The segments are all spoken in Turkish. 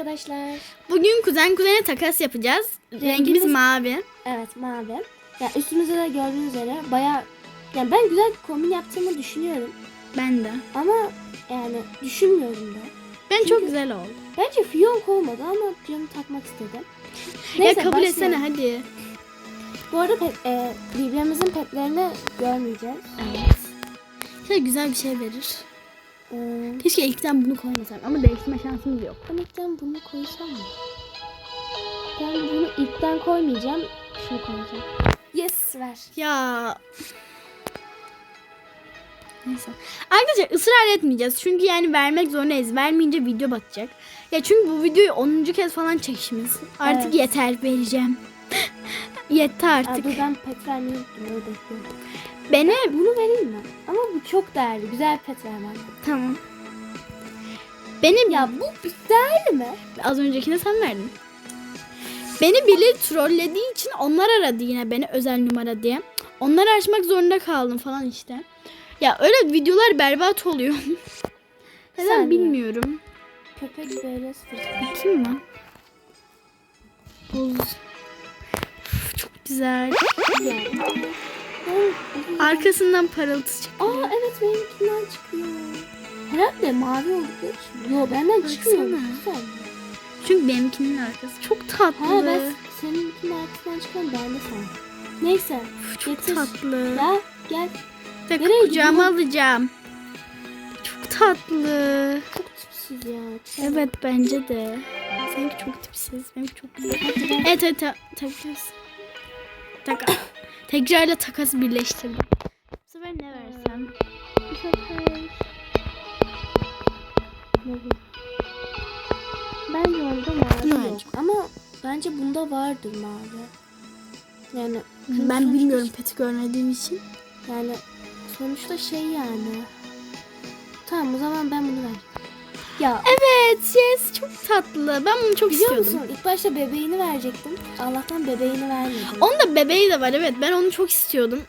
Arkadaşlar Bugün kuzen kuzene takas yapacağız. Rengimiz Rengimiz- mavi. evet mavi. Ya üstümüzde de gördüğünüz üzere baya yani ben güzel kombin yaptığımı düşünüyorum Ben de. ama yani düşünmüyorum da. Ben Çünkü- çok güzel oldu. Bence fiyonk olmadı ama canım takmak istedim. ya kabul başlayalım. etsene hadi. Bu arada pet, e, birbirimizin petlerini görmeyeceğiz. Evet. Şöyle güzel bir şey verir. Ee, Keşke ilkten bunu koymasam ama değiştirme şansımız yok. ben ilkten bunu koysam mı? Ben bunu ilkten koymayacağım. Şunu koyacağım. Yes ver. Ya. Neyse. Arkadaşlar ısrar etmeyeceğiz. Çünkü yani vermek zorundayız. Vermeyince video batacak. Ya çünkü bu videoyu 10. kez falan çekişimiz. Artık Evet. yeter vereceğim. Aa, artık. dur ben pet vermeyi unuttum. Öyle bekliyorum. Beni Bunu vereyim mi? Ama bu çok değerli. Güzel pet vermem. tamam. Benim Ya bu değerli mi? az öncekine sen verdin. Beni biri trollediği için onlar aradı yine beni özel numara diye. Onları açmak zorunda kaldım falan işte. Ya öyle videolar berbat oluyor. Neden bilmiyorum. Köpek böyle. Kim mi? Buz. Çok güzel. Yani. Arkasından parıltı çıkıyor. Aa evet benimkinden çıkıyor. Herhalde mavi için. Yo benden çıkmıyor. Güzel. Çünkü benimkinin arkası çok tatlı. Ha ben seninkinin arkasından çıkan ben de sen. Neyse. Üf, çok getir. tatlı. Gel. Bir dakika, Nereye kucağıma alacağım. Çok tatlı. Çok tipsiz ya. Evet bence de. Seninki çok tipsiz. Benimki çok güzel. Evet evet ta- takas. Taka. Tekrarla takası birleştirdim. Bu sefer ne versem? Bu sefer. Bence onda mavi Ne yok. Ama bence bunda vardır mavi. Yani Ben sonuçta- bilmiyorum peti görmediğim için. Yani sonuçta şey yani. Tamam o zaman ben bunu ver. Ya Evet yes çok tatlı. Ben bunu çok biliyor istiyordum. musun? İlk başta bebeğini verecektim. Allah'tan bebeğini vermedi. Onun da bebeği de var evet. Ben onu çok istiyordum.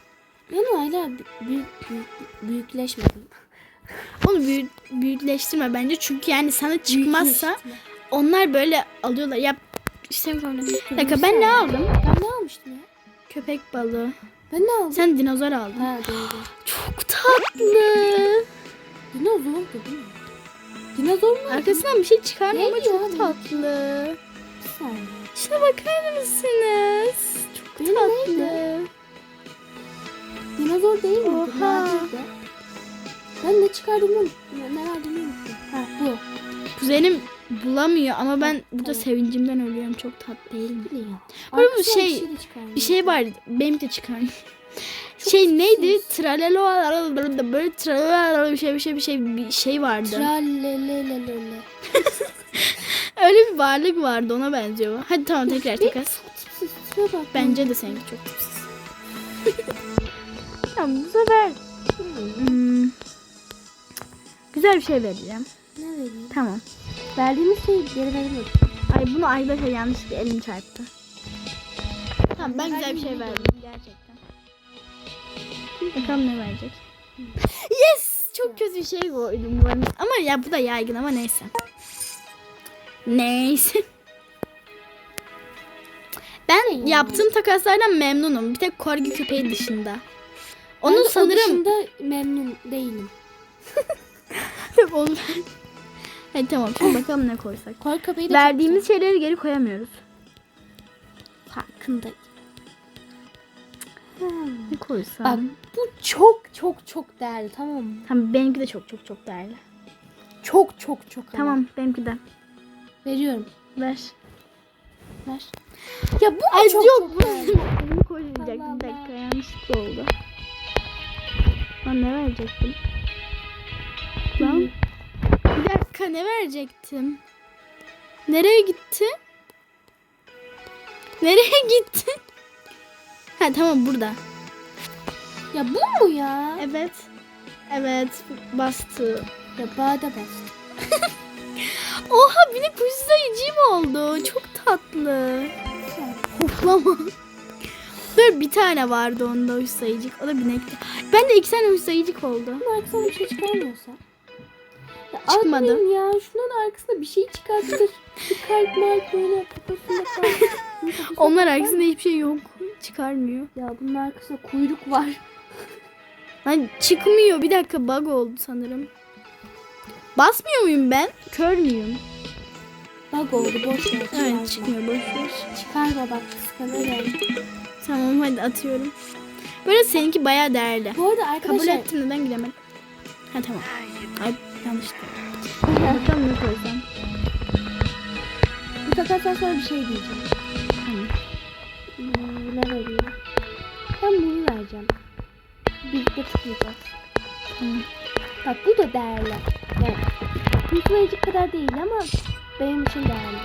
Yani hala büyük, büyük, büyükleşmedim. Onu büyü- büyükleştirme bence. Çünkü yani sana çıkmazsa Büyükleştirme. onlar böyle alıyorlar. Ya. Bir dakika ben ne aldım. Ben ne almıştım ya? Köpek balığı. Ben ne aldım? Sen dinozor aldın. Ha doğru. Çok tatlı. Dinozordu değil mi? Dinozor mu? Arkasından bir şey çıkarmıyor ama çok tatlı. Saniye. Şuna bakar mısınız? Çok Benim tatlı. neydi? Dinozor değil mi? Oha. Ben ne çıkardığımı unuttum. Ne, unuttum. Ha bu. Kuzenim bulamıyor ama ben burada Tamam. sevincimden ölüyorum. Çok tatlı değil mi? Ya? Bu şey- çıkarmış. Bir şey var. Benim de çıkar. Şey neydi? Tralelo böyle tralelo bir şey bir şey bir şey bir şey vardı. Trallelelelele. Öyle bir varlık vardı ona benziyor. Hadi tamam tekrar takas. Bence de seninki çok tipsiz. tamam bu sefer hmm, güzel bir şey vereceğim. Ne vereyim? Tamam. Verdiğimiz şeyi geri veremedim. Ay bunu arkadaşlar yanlışlıkla elim çarptı. Tamam ben güzel bir şey verdim gerçekten. Bakalım ne verecek. Yes! Çok kötü bir şey koydum bu. Ama ya bu da yaygın ama neyse. Neyse. Ben yani? yaptığım takaslardan memnunum. Bir tek korgi köpeği dışında. Onun Ben sanırım dışında memnun değilim. Onu... Hadi tamam şimdi bakalım ne koysak. Kor köpeği de Verdiğimiz şeyleri geri koyamıyoruz. farkındayım. Ne koysam? Bak bu çok çok çok değerli tamam mı? Tamam benimki de çok çok çok değerli. Çok çok çok ama. Tamam benimki de. Veriyorum. Ver. Ver. Ya bu Ay çok yok çok değerli. bunu koyacaktım. Allah Bir dakika yanlışlıkla oldu. Lan ne verecektim? Lan. Bir dakika ne verecektim? Nereye gitti? Nereye gitti? Ha tamam burada. Ya bu mu ya? Evet. Evet bastı. Ya bana da bastı. Oha kuş sayıcıyım oldu. Çok tatlı. Hoplama. Böyle bir tane vardı onda uç sayıcık. O da binekti. Ben de iki tane uç sayıcık oldu. Ama arkasına bir şey çıkarmıyorsa. Çıkmadı. Atmayın ya. Şunun arkasında bir şey çıkartır. bir kalp mark böyle kafasında kalp. Onlar arkasında hiçbir şey yok. Çıkarmıyor. Ya bunun arkasında kuyruk var. Lan çıkmıyor. Bir dakika bug oldu sanırım. Basmıyor muyum ben? Kör müyüm? Bak oldu boş ver. çıkarma. Evet çıkmıyor boş ver. Çıkarma bak kıskanırım. Tamam hadi atıyorum. Böyle seninki bayağı değerli. Bu arada Kabul arkadaşlar. ettim neden giremedim? Ha tamam. Ay yanlıştı. Bakalım ne koysam. Bu takasdan sonra bir şey diyeceğim. Hmm, ne vereyim? Ben bunu vereceğim. Birlikte tıklayacağız. Tamam. Bak bu da değerli. Yani Yıkılayıcı kadar değil ama benim için değerli.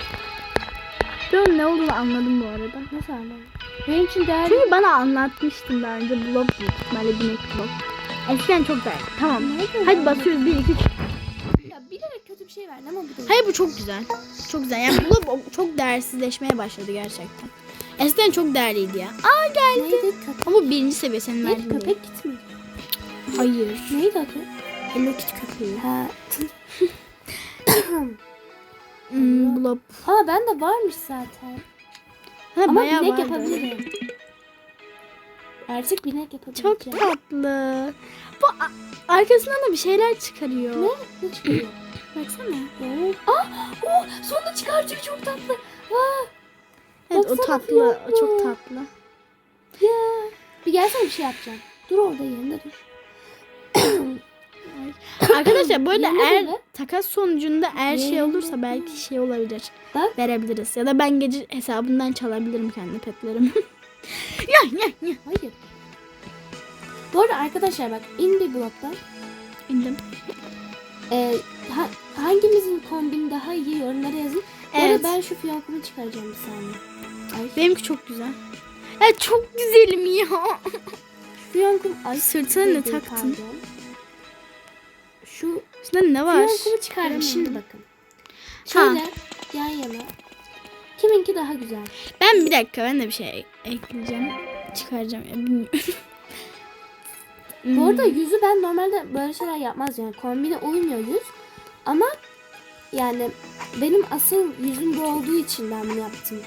Ben ne olduğunu anladım bu arada. Nasıl anladın? Benim için değerli. Çünkü bana anlatmıştın daha önce blok büyük ihtimalle binek blok. Eskiden çok değerli. Tamam. Nerede Hadi basıyoruz 1 2 şey verdin ama bu da Hayır bu çok güzel. Çok güzel. Yani blok çok değersizleşmeye başladı gerçekten. Eskiden çok değerliydi ya. Aa geldi. Neydi? Ama birinci seviye senin Neydi verdiğin köpek gitmiyor. Hayır. Neydi adı? Hello Kitty köpeği. Ha. Hmm, blop. ha ben de varmış zaten. Ha, ama bayağı binek vardı. yapabilirim. Artık binek yapabileceğim. Çok tatlı. Bu a- arkasından da bir şeyler çıkarıyor. Ne? Ne çıkıyor? Baksana. Evet. Aa, oh, sonunda çıkartıyor çok tatlı. Aa, Evet o tatlı. O çok tatlı. ya. Bir gelsene bir şey yapacağım. Dur orada yerinde dur. Arkadaşlar Yerine eğer böyle. takas sonucunda eğer şey olursa belki şey olabilir. Bak. Verebiliriz. Ya da ben gece hesabından çalabilirim kendi petlerimi. ya ya ya. Hayır. Bu arada arkadaşlar bak in bir bloktan. İndim. Ee, ha- hangimizin kombini daha iyi yorumlara yazın. Evet. ben şu fiyonkumu çıkaracağım bir saniye. Ay, Benimki çok güzel. Ya çok güzelim ya. fiyonkum... Ay, Sırtına ne taktın? pardon. Şu Üstünde ne var? fiyonkumu çıkardım şimdi bakın. Ha. Şöyle yan yana. Kiminki daha güzel? Ben bir dakika ben de bir şey ekleyeceğim. Çıkaracağım ya bilmiyorum. Bu arada Hmm. yüzü ben normalde böyle şeyler yapmaz yani kombine uymuyor yüz. Ama yani benim asıl yüzüm bu olduğu için ben bunu yaptım.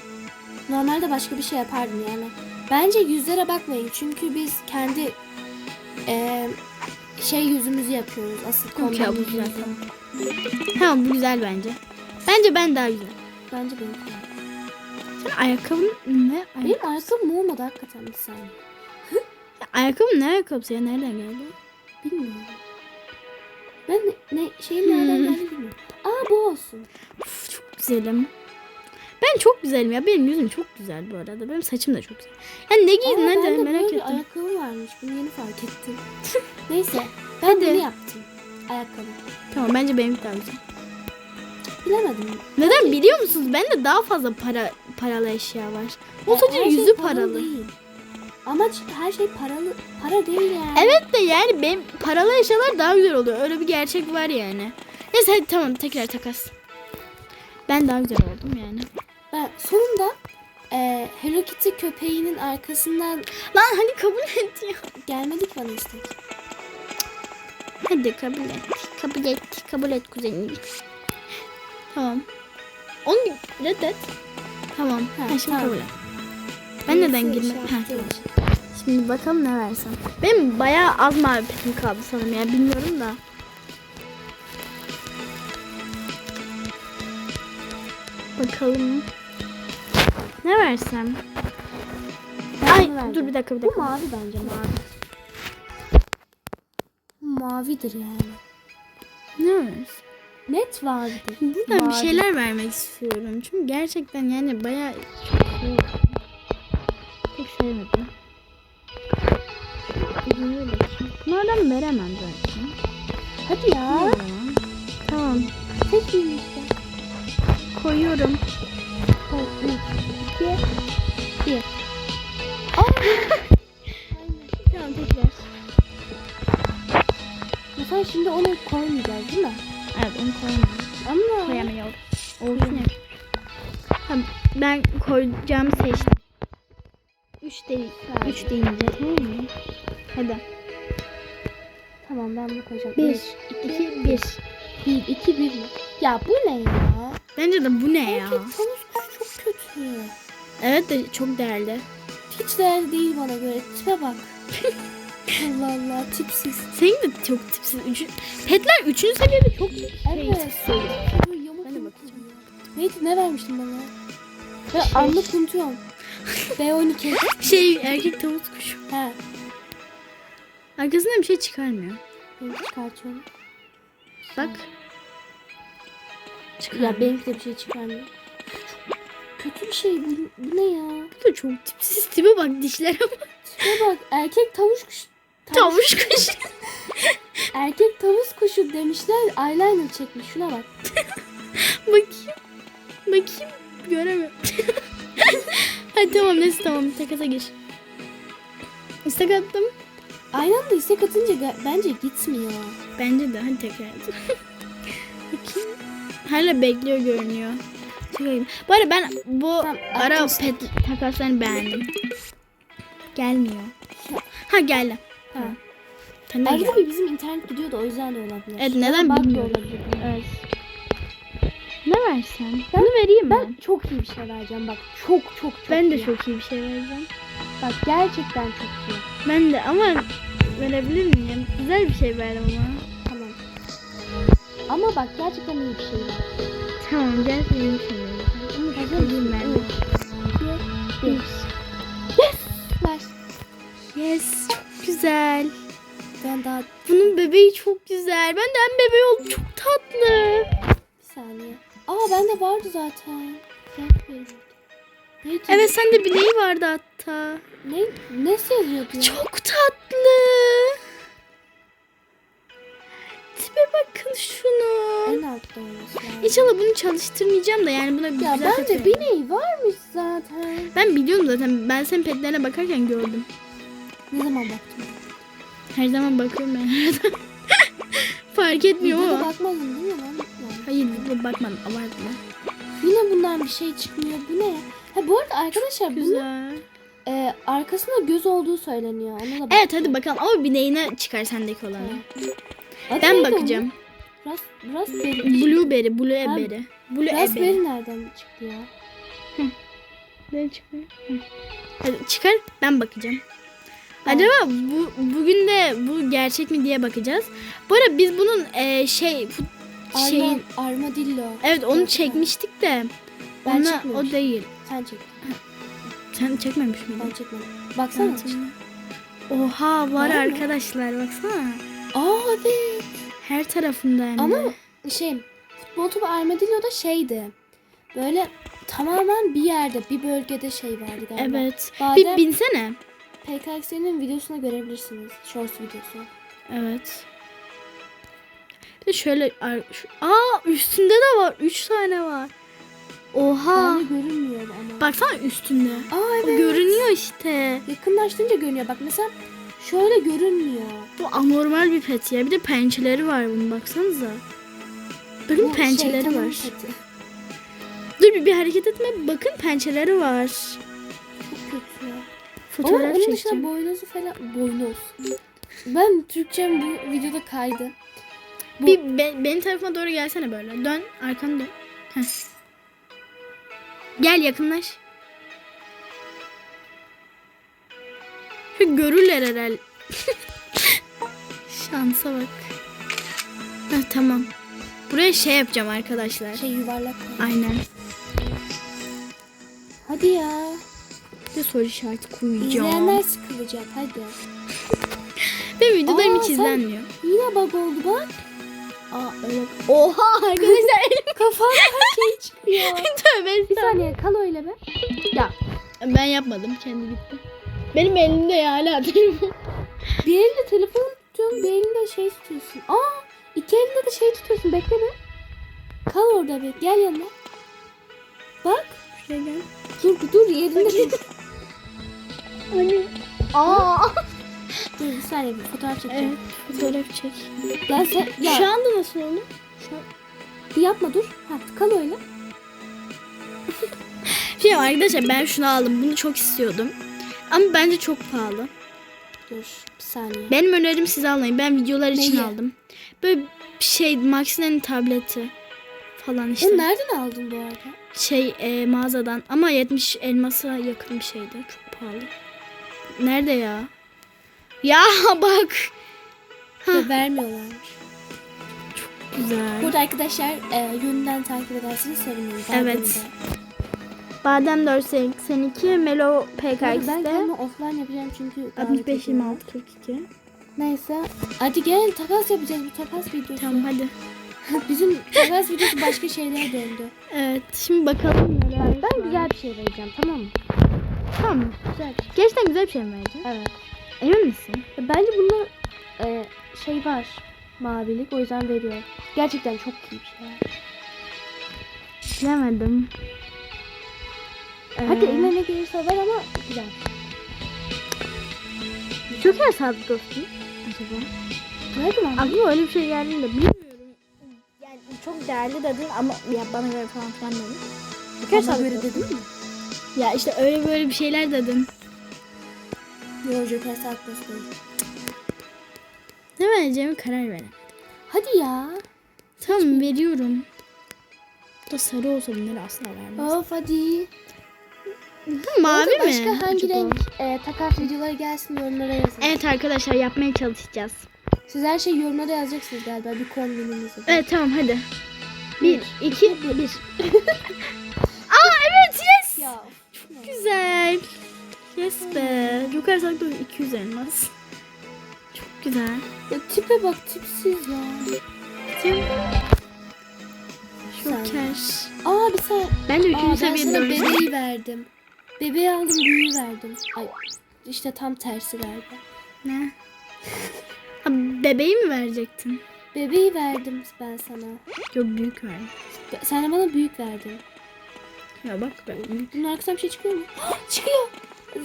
Normalde başka bir şey yapardım yani. Bence yüzlere bakmayın çünkü biz kendi eee, şey yüzümüzü yapıyoruz asıl kombin güzel yüzü. tamam. Bu güzel bence. Bence ben daha güzel. Bence benim. Sen ayakkabın ne? Ay- Benim ayakkabım olmadı hakikaten bir saniye. ayakkabın ne ayakkabısı ya? Nereden geldi? Bilmiyorum. Ben ne, ne şeyin nereden Hmm. geldiğini bilmiyorum. Aa bu olsun. Uf, çok güzelim. Ben çok güzelim ya. Benim yüzüm çok güzel bu arada. Benim saçım da çok güzel. Yani ne giydin Aa, hadi ben de merak böyle ettim. ayakkabı varmış. Bunu yeni fark ettim. Neyse. Ben Hadi. bunu yaptım. Ayakkabı. Tamam bence benimki daha güzel. Bilemedim. Neden biliyor musunuz? Bende daha fazla para paralı eşya var. O Ya, sadece şey yüzü paralı. değil. Amaç her şey paralı. Para değil yani. Evet de yani benim paralı eşyalar daha güzel oluyor. Öyle bir gerçek var yani. Neyse hadi tamam tekrar takas. Ben daha güzel oldum yani. Ben sonunda e, Hello Kitty köpeğinin arkasından Lan hadi kabul et ya. gelmedik bana istek. Hadi kabul et. Kabul et. Kabul et kuzenim. Tamam. Onu reddet. Tamam. Ha, Ha, şimdi tamam. kabul et. Ben neden Birisi girme? Ha, yaptığı tamam. için. Şimdi bakalım ne versem. Benim bayağı az mavi petim kaldı sanırım ya. Bilmiyorum da. Bakalım. Ne versem? Ben Ay verdim. dur bir dakika bir Bu dakika. mavi bence mavi. Mavidir yani. Ne versem? Net mavidir. Buradan bir şeyler vermek istiyorum. Çünkü gerçekten yani bayağı Bunları bakayım. Bunlardan veremem zaten. Hadi ya. Tamam. Tamam. Seçmeyeyim işte. Koyuyorum. Koy, üç, iki, bir. Tamam tekrar. Mesela şimdi onu koymayacağız değil mi? Evet onu koyamam. Ama Koyamıyorum. Olsun ya. Tamam ben koyacağım seçtim. 3 değil. 3 deyince tamam mı? Hadi. Tamam ben bunu koyacağım. 1, Üç, 2, 1. Bir, iki, bir mi? Ya bu ne ya? Bence de bu ne ya? Tavus kuşu çok kötü. Evet de çok değerli. Hiç değerli değil bana göre. Tipe bak. Allah Allah tipsiz. Senin de çok tipsiz. Üçü... Petler üçüncü seviyede çok şey. Evet. Bu yamuk Ben de yamuk bakacağım. oluyor. Neydi ne vermiştin bana? Ben anlık unutuyorum. B12. Şey erkek tavus kuşu. He. Arkasından bir şey çıkarmıyor. Ben çıkartıyorum. Bak. Ya benimki de bir şey çıkarmıyor. Kötü bir şey bu, bu ne ya? Bu da çok tipsiz. Tipe bak dişlere bak. Tipe bak erkek tavus kuşu. Tavus kuşu. Erkek tavus kuşu demişler eyeliner çekmiş şuna bak. Bakayım. Bakayım. Göremiyorum. Hadi tamam neyse tamam. Takasa geç. İstek attım. Aynı anda istek atınca bence gitmiyor. Bence de. Hadi tekrar et. Bakayım. Hala bekliyor görünüyor. Çıkayım. Bu arada ben bu Tamam, ara pet takaslarını beğendim. Gelmiyor. Ha geldi. Ha. De Arada gel. bir bizim internet gidiyor da o yüzden de olabilir. Evet, neden bilmiyorum. Evet. Ne versen? Bunu vereyim Ben mi? çok iyi bir şey vereceğim bak. Çok çok çok Ben de iyi. çok iyi bir şey vereceğim. Bak gerçekten çok iyi. Ben de ama verebilir miyim? Güzel bir şey ver ama. Tamam. Ama bak gerçekten iyi bir şey. Tamam gerçekten iyi bir şey vereceğim. Hazır Söyleyeyim ben de. Bir. Yes! Ver. Yes çok güzel. Ben daha Bunun bebeği çok güzel. Ben de hem bebeği oldum çok tatlı. Aa bende vardı zaten. Neydi? Evet sende bileği vardı hatta. Ne, nasıl yazıyordu ya? Çok tatlı. Tipe bakın şunu. En altta olması lazım. İnşallah bunu çalıştırmayacağım da yani buna bir Ya güzel bir vereyim. ney varmış zaten. Ben biliyorum zaten. Ben senin petlerine bakarken gördüm. Ne zaman baktım? Her zaman bakıyorum ben her zaman. Fark etmiyor ama. bakmadın değil mi lan? Hayır bir bakmadım abartma. Yine bundan bir şey çıkmıyor. Bu ne? Ha bu arada arkadaşlar bunun Güzel. e, arkasında göz olduğu söyleniyor. Ona da bak. Evet hadi bakalım ama bileğine çıkar sendeki olanı. Adı Ben neydi bakacağım. onun? Ras, raspberry. Blueberry, blueberry. Blueberry. Raspberry nereden çıktı ya? Ne çıkıyor? Hadi çıkar ben bakacağım. Acaba bu bugün de bu gerçek mi diye bakacağız. Bu arada biz bunun e, şey fut- şeyin Arma, armadillo. evet onu Evet, çekmiştik de Ben ona çekmemiştim. o değil. Sen çek. Sen çekmemiş Ben miydin? çekmedim. Baksana. Hatırlamıyorum. Oha var Var mı? arkadaşlar baksana. Aa evet. Her tarafında hem de. Ama şey futbol topu armadillo da şeydi. Böyle tamamen bir yerde bir bölgede şey vardı galiba. evet. Badem- Bir binsene. PKX'nin videosuna görebilirsiniz. Shorts videosu. Evet. Şöyle Aa üstünde de var. Üç tane var. Oha. Bende görünmüyor ama. Baksana üstünde. Aa O evet. görünüyor işte. Yakınlaştırınca görünüyor. Bak mesela şöyle görünmüyor. Bu anormal bir pet ya. Bir de pençeleri var bunun baksanıza. Bakın Bu pençeleri şeytanın var. peti. Dur bir, bir hareket etme. Bakın pençeleri var. Çok kötü. Ama Fotoğraf onun dışında çekeceğim. boynuzu falan boynuz. Ben Türkçem bu videoda kaydı. Bu- Bir be- benim tarafıma doğru gelsene böyle. Dön arkanı dön. Heh. Gel yakınlaş. Şu görürler herhalde. Şansa bak. Heh, tamam. Buraya şey yapacağım arkadaşlar. Şey yuvarlak. Aynen. Hadi ya. Bir soru işareti koyacağım. İzleyenler sıkılacak hadi. Benim videolarım Aa, hiç izlenmiyor. Yine bug oldu bak. Aa öyle. Oha arkadaşlar elim Kafamdan şey çıkıyor. tövbe Bir saniye kal öyle be. Ya Ben yapmadım kendi gitti. Benim elimde ya hala telefon. bir elinde telefon tutuyorsun bir elinde şey tutuyorsun. Aa iki elinde de şey tutuyorsun bekle be. Kal orada be gel yanına. Bak Şuraya gel. dur dur yerinde dur. Anne. Aa. Dur bir saniye bir fotoğraf çekeceğim. Evet fotoğraf çek. Lan sen ya Şu anda nasıl oldu? bir yapma dur. Ha kal öyle. Şey arkadaşlar ben şunu aldım. Bunu çok istiyordum. Ama bence çok pahalı. Dur bir saniye. Benim önerim size almayın. Ben videolar için Neyi? aldım. Böyle şey Maxine'nin tableti falan işte. Bunu nereden aldın bu arada? Şey e, mağazadan ama 70 elmasa yakın bir şeydi. Çok pahalı. Nerede ya? Ya bak. Hah. Ve vermiyorlarmış. Güzel. Burada arkadaşlar e, yönünden takip ederseniz sevinirim. Ben Evet. de. Badem 482 Melo Ben PKX'de kendimi offline yapacağım çünkü davet 65 ediyorum. 26 42. Neyse. Hadi gel takas yapacağız bu takas videosu. Tamam hadi. Bizim takas videosu başka şeylere döndü. Evet şimdi bakalım neler Ben var. güzel bir şey vereceğim tamam mı? Tamam. Güzel bir. Gerçekten güzel bir şey mi vereceksin? Evet. Emin misin? Bence bunda e, şey var. Mavilik o yüzden veriyor. Gerçekten çok iyi bir şey. Bilemedim. Hadi Ee, eline ne gelirse ver ama güzel. Joker sadık dostum. Acaba? Nerede lan? Aklıma öyle bir şey geldi de bilmiyorum. Yani çok değerli dedin ama ya bana göre falan filan Bana sadık göre dedin mi? Ya işte öyle böyle bir şeyler dedin. Joker Sarkos değil. Ne vereceğimi karar verin. Hadi ya. Tamam veriyorum. Bu da sarı olsa bunları asla vermez. Of hadi. Bu mavi mi? Başka hangi acaba? renk e, takas videoları gelsin yorumlara yazın. Evet arkadaşlar yapmaya çalışacağız. Siz her şeyi yorumlara yazacaksınız galiba bir kombininizi. Evet tamam hadi. Bir, iki, bir. Aa evet yes. Ya. Güzel. Yes be. Joker saklı 200 elmas. Çok güzel. ya tipe bak tipsiz ya. Joker. Aa bir sen. Ben de Aa, 3. ben sana seviyede öğrendim. bebeği verdim. Bebeği aldım büyüğü verdim. Ay işte tam tersi galiba. Ne? Ha, bebeği mi verecektin? Bebeği verdim ben sana. Yok büyük ver. Be- Sen de bana büyük verdin. Ya bak ben büyük. Bunun arkasından bir şey çıkıyor mu? çıkıyor.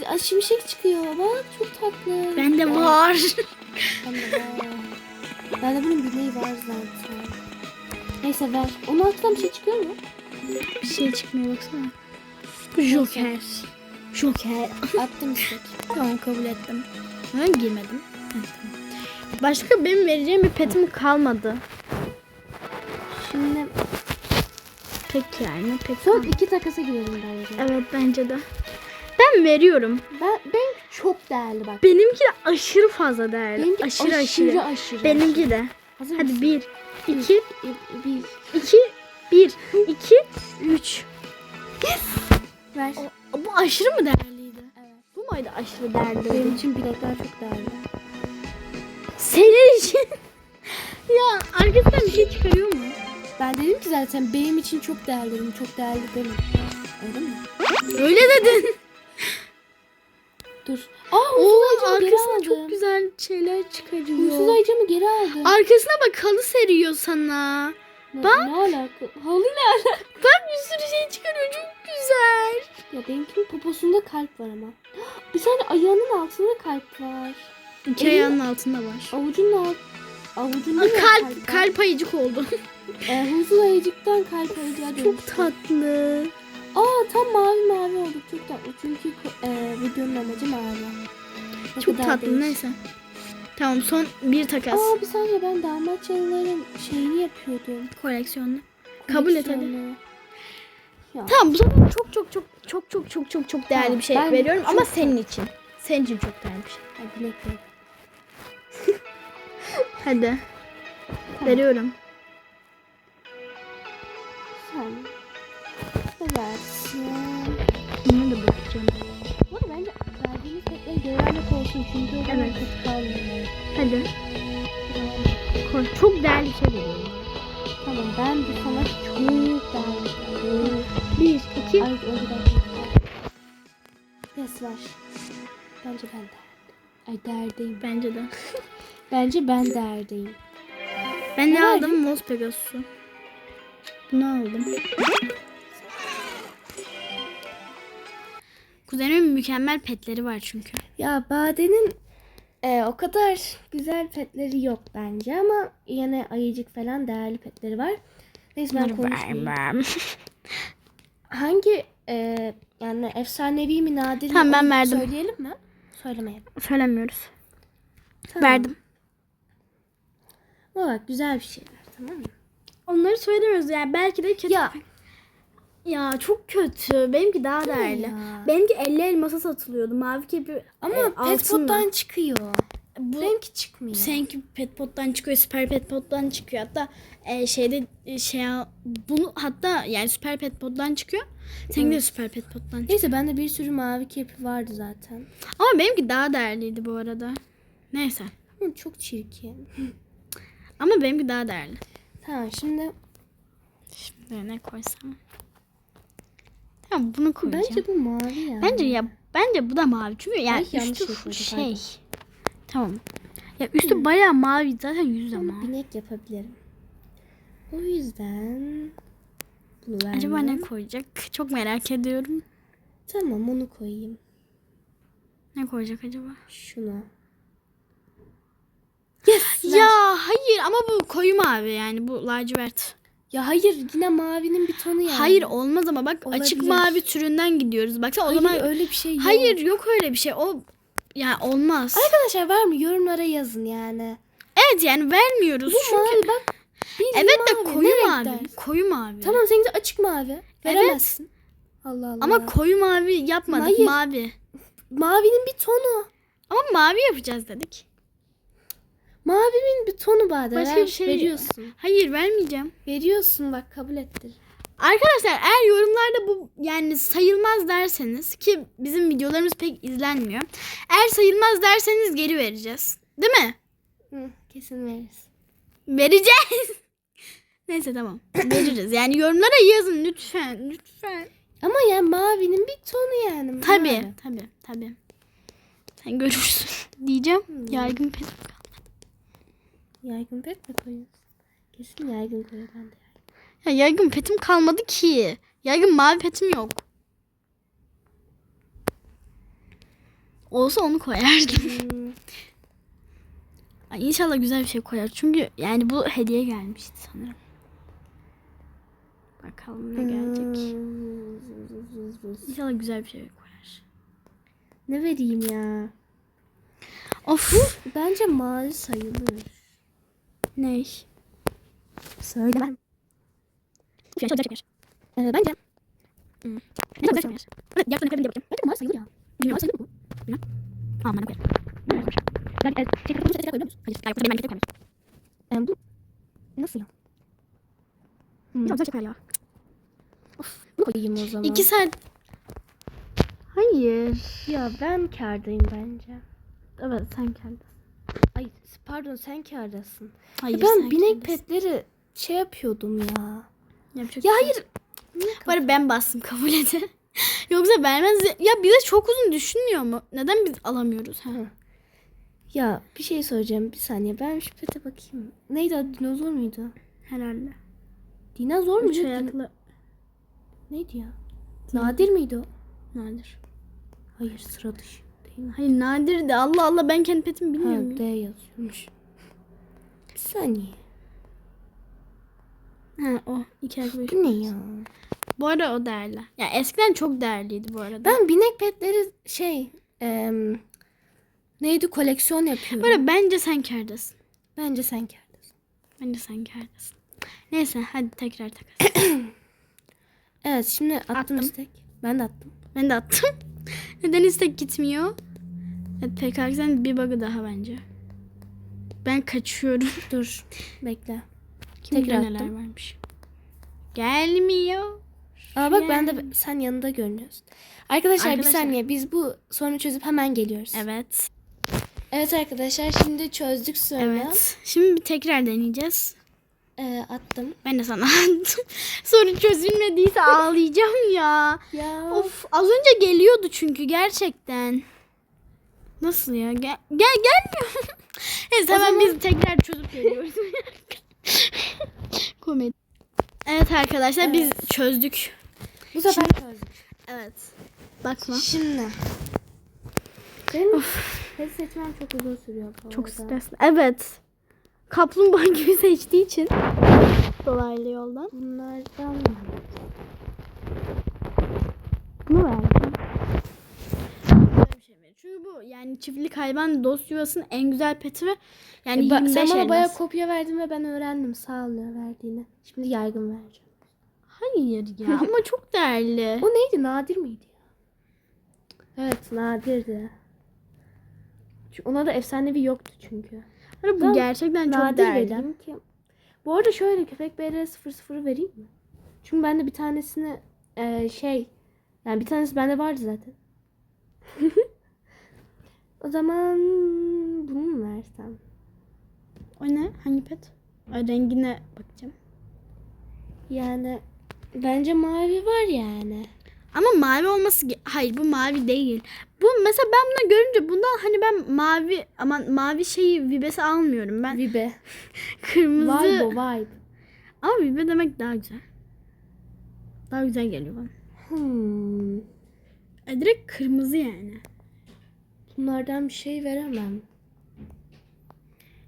Ay, Şimşek çıkıyor. Bak çok tatlı. Bende var. Var. Bende bunun bileği var zaten. Neyse ver. Onun altından bir şey çıkıyor mu? Bir şey çıkmıyor baksana. Joker. Joker. Attım istek. Tamam kabul ettim. Ben girmedim. Evet, tamam. Başka benim vereceğim bir petim kalmadı. Şimdi Tek yani pek. son iki takasa girelim bence. Evet bence de. Ben veriyorum. Ben, ben çok değerli bak. Benimki de aşırı fazla değerli. Benimki aşırı aşırı aşırı. aşırı. Benimki de. Hazır Hadi mısın? bir, iki, Bir. iki, bir, iki, üç. Ver. O- bu aşırı mı değerliydi? Evet. Bu muydu aşırı değerli? Benim için bilekler çok değerli. Senin için. ya arkasından bir şey çıkarıyor mu? Ben dedim ki zaten benim için çok değerli dedim. Çok değerli dedim. Öyle mi? Öyle dedin. Dur. Aa Oo ayıcımı geri arkasına çok güzel şeyler çıkarıyor. Huysuz ayıcımı geri aldım. Arkasına bak halı seriyor sana. Ne, bak. ne alaka? Halı ne alaka? Bak bir sürü şey çıkarıyor çok güzel. Ya benimkinin poposunda kalp var ama. Bir tane ayağının altında kalp var. İki Elin- ayağının altında var. Avucunun alt... Avucunda Aa, kalp var. kalp ayıcık oldu. Ee, huysuz ayıcıktan kalp ayıcığa dönüştü. çok tatlı. Aa tam mavi mavi olduk. Çok tatlı. Çünkü e, videonun amacı mavi. Ne Çok tatlı neyse. Tamam son bir takas. Aa bir saniye ben Dalmaçyalıların şeyini yapıyordum. Koleksiyonlu. Kabul et hadi. Ya. Tamam bu sefer çok çok çok çok çok çok çok çok değerli Tamam, bir şey veriyorum ama senin için. Senin için çok değerli bir şey. Bilekleri. Hadi. Tamam. Veriyorum. Sen versin? Bunu da bakacağım. Bu arada bence verdiğimiz petleri görerek olsun. Çünkü o zaman Evet. kötü kalmıyor. Hadi. Koy. Çok değerli bir şey veriyorum. Tamam ben bu sana çok değerli. Bir, iki. Ay kadar. Yes var. Bence ben de. Ay derdeyim. Bence de. Bence ben derdeyim. Ben ne, Ne aldım? Mos Pegasus'u. Bunu aldım. Kuzenimin mükemmel petleri var çünkü. Ya Bade'nin e, o kadar güzel petleri yok bence ama yine ayıcık falan değerli petleri var. Neyse ben konuşmayayım. Hangi e, yani efsanevi mi nadir mi Tamam, ben verdim. Söyleyelim mi? Söylemeyelim. Söylemiyoruz. Tamam. Verdim. Ama bak güzel bir şey verdim. Tamam mı? Onları söylemiyoruz yani belki de kötü. Ya. Ya çok kötü. Benimki daha değerli. ya? Benimki 50 elmasa satılıyordu. Mavi kepi Ama e, pet altınla. pot'tan çıkıyor. Bu Benimki çıkmıyor. seninki pet pot'tan çıkıyor, süper pet pot'tan çıkıyor. Hatta e, şeyde e, şey bunu hatta yani süper pet pot'tan çıkıyor. Seninki de süper pet pot'tan çıkıyor. Neyse bende bir sürü mavi kepi vardı zaten. Ama benimki daha değerliydi bu arada. Neyse. Ama çok çirkin. Ama benimki daha değerli. Tamam şimdi Şimdi ne koysam? Tamam bunu koyacağım. bence bu mavi ya. Bence ya bence bu da mavi çünkü yani Ay, üstü şey pardon. Tamam. Ya üstü bayağı mavi zaten yüzü de Ama mavi. binek yapabilirim. O yüzden bunu vermem. Acaba ne koyacak? Çok merak ediyorum. Tamam onu koyayım. Ne koyacak acaba? Şunu. Yes. Ya hayır ama bu koyu mavi yani bu lacivert. Ya hayır yine mavinin bir tonu yani. Hayır olmaz ama bak açık Olabilir. mavi türünden gidiyoruz. Baksana o Hayır, zaman öyle bir şey yok. hayır yok öyle bir şey. O ya olmaz. Arkadaşlar var mı? Yorumlara yazın yani. Evet yani vermiyoruz Bu çünkü. mavi bak. Evet de mavi. koyu Ne mavi. renkler? Koyu mavi. Tamam seninki de açık mavi. Veremezsin. Allah Allah. Ama koyu mavi yapmadık Hayır. mavi. mavinin bir tonu. Ama mavi yapacağız dedik. Mavinin bir tonu Bade. Başka Ver, bir şey- veriyorsun. Hayır vermeyeceğim. Veriyorsun bak kabul ettir. Arkadaşlar eğer yorumlarda bu yani sayılmaz derseniz ki bizim videolarımız pek izlenmiyor. Eğer sayılmaz derseniz geri vereceğiz. Değil mi? Hı, kesin veririz. Vereceğiz. Neyse tamam. Veririz. Yani yorumlara yazın lütfen. Lütfen. Ama yani mavinin bir tonu yani. Tabii. Mavi. Tabii. Tabii. Sen görürsün diyeceğim. Yaygın pet. Yaygın pet mi koyuyorsun? Kesin yaygın koyuyor ben de. Ya yaygın petim kalmadı ki. Yaygın mavi petim yok. Olsa onu koyardım. Hmm, Ay, İnşallah güzel bir şey koyar. Çünkü yani bu hediye gelmişti sanırım. Bakalım ne gelecek. Hmm. İnşallah güzel bir şey koyar. Ne vereyim ya? Of. Bence mavi sayılır. Ney? Söylemem. Şu an çok güzel Ee, bence. Ne kadar güzel Evet, gerçekten ne kadar bakayım. Bence mavi sayılır ya. Bilmiyorum. Sayılır mı? Tamam ben koyarım. Ben e, şey kapının üstüne koyabiliyor musun? Hayır. Hayır. Benim ben koyarım. Ee, bu. Nasıl ya? Hmm. Ya güzel ya. Bunu koyayım o zaman. İki saat. Hayır. Ya ben kârdayım bence. Evet sen kendin. Ay pardon sen kârdasın. Hayır ben sen binek petleri şey yapıyordum ya. Yapacak Ya bir hayır. Bari ben bastım kabul ede. Yoksa vermez. Ya bize çok uzun düşünmüyor mu? Neden biz alamıyoruz? Ha? Ya bir şey söyleyeceğim bir saniye. Ben şu pete bakayım. Neydi adı? Dinozor muydu? Herhalde. Dinozor muydu? Ayaklı. Neydi ya? Nadir miydi o? Nadir. Hayır sıra dışı? Hayır nadir de Allah Allah ben kendi petimi Ha bilmiyorum. D yazıyormuş. Bir saniye. Ha o. iki ayaklı. Bu ne ya? Bu arada o değerli. Ya eskiden çok değerliydi bu arada. Ben binek petleri şey em, neydi koleksiyon yapıyorum. Arada bence sen kârdasın. Bence sen kârdasın. Bence sen kârdasın. Neyse hadi tekrar takas. Evet şimdi attım, Attım. istek. Ben de attım. ben de attım. Neden istek gitmiyor? Evet PKX'den bir bug'ı daha bence. Ben kaçıyorum. Dur bekle. Kim Tekrar neler attım. varmış. Gelmiyor. Aa bak ben de sen yanında görünüyorsun. Arkadaşlar, bir Arkadaşlar. saniye biz bu sorunu çözüp hemen geliyoruz. Evet. Evet arkadaşlar şimdi çözdük sorunu. Evet. Şimdi bir tekrar deneyeceğiz. Ee, attım. Ben de sana attım. Sorun çözülmediyse ağlayacağım ya. Ya. Of az önce geliyordu çünkü gerçekten. Nasıl ya? Gel gel gelmiyor. Neyse hemen biz tekrar çözüp geliyoruz. Komedi. Evet arkadaşlar biz çözdük. Bu sefer çözdük. Evet. Bakma. Şimdi. Benim pes seçmem çok uzun sürüyor Çok arada. stresli. Evet. Kaplumbağa gibi seçtiği için dolaylı yoldan. Bunlardan Bunu verdim. Şey mi? Çünkü bu yani çiftlik hayvan dost yuvasının en güzel peti ve yani E, ba- 25 sen bana elmas. bayağı kopya verdin ve ben öğrendim. Sağ ol ya verdiğine. Şimdi yaygın vereceğim. Hayır ya ama çok değerli. O neydi? Nadir miydi ya? Evet nadirdi. Çünkü ona da efsanevi yoktu çünkü. Ama bu gerçekten çok Nadir değerli. vereyim ki. Bu arada şöyle köpek BR 00 vereyim mi? Çünkü bende bir tanesini e, şey yani bir tanesi bende vardı zaten. o zaman bunu mu versem? O ne? Hangi pet? Ay, rengine bakacağım. Yani bence mavi var yani. Ama mavi olması hayır bu mavi değil. Bu mesela ben bunu görünce bundan hani ben mavi aman mavi şeyi vibesi almıyorum. Ben Vibe. kırmızı Vibe o vibe. ama vibe demek daha güzel. Daha güzel geliyor bana. Hmm. E, direkt kırmızı yani. Bunlardan bir şey veremem.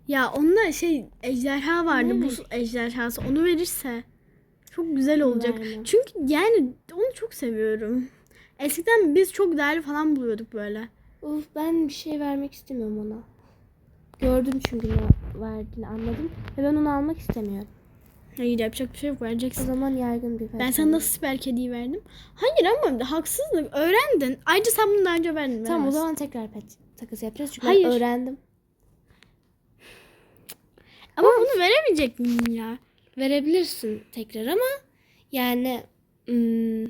Ya onunla şey ejderha vardı Ne? buz ejderhası onu verirse çok güzel olacak. Vermem. Çünkü yani onu çok seviyorum. Eskiden biz çok değerli falan buluyorduk böyle. Of ben bir şey vermek istemiyorum ona. Gördüm çünkü ne verdiğini anladım. Ve ben onu almak istemiyorum. Hayır yapacak bir şey yok O vereceksin. zaman yaygın bir Ben sana nasıl süper kediyi verdim? Hayır ama haksızlık. Öğrendin. Ayrıca sen bunu daha önce verdin. Tamam o zaman tekrar pet takası yapacağız. Çünkü Hayır. ben öğrendim. Ama bunu veremeyecek miyim ya? Verebilirsin tekrar ama yani hmm,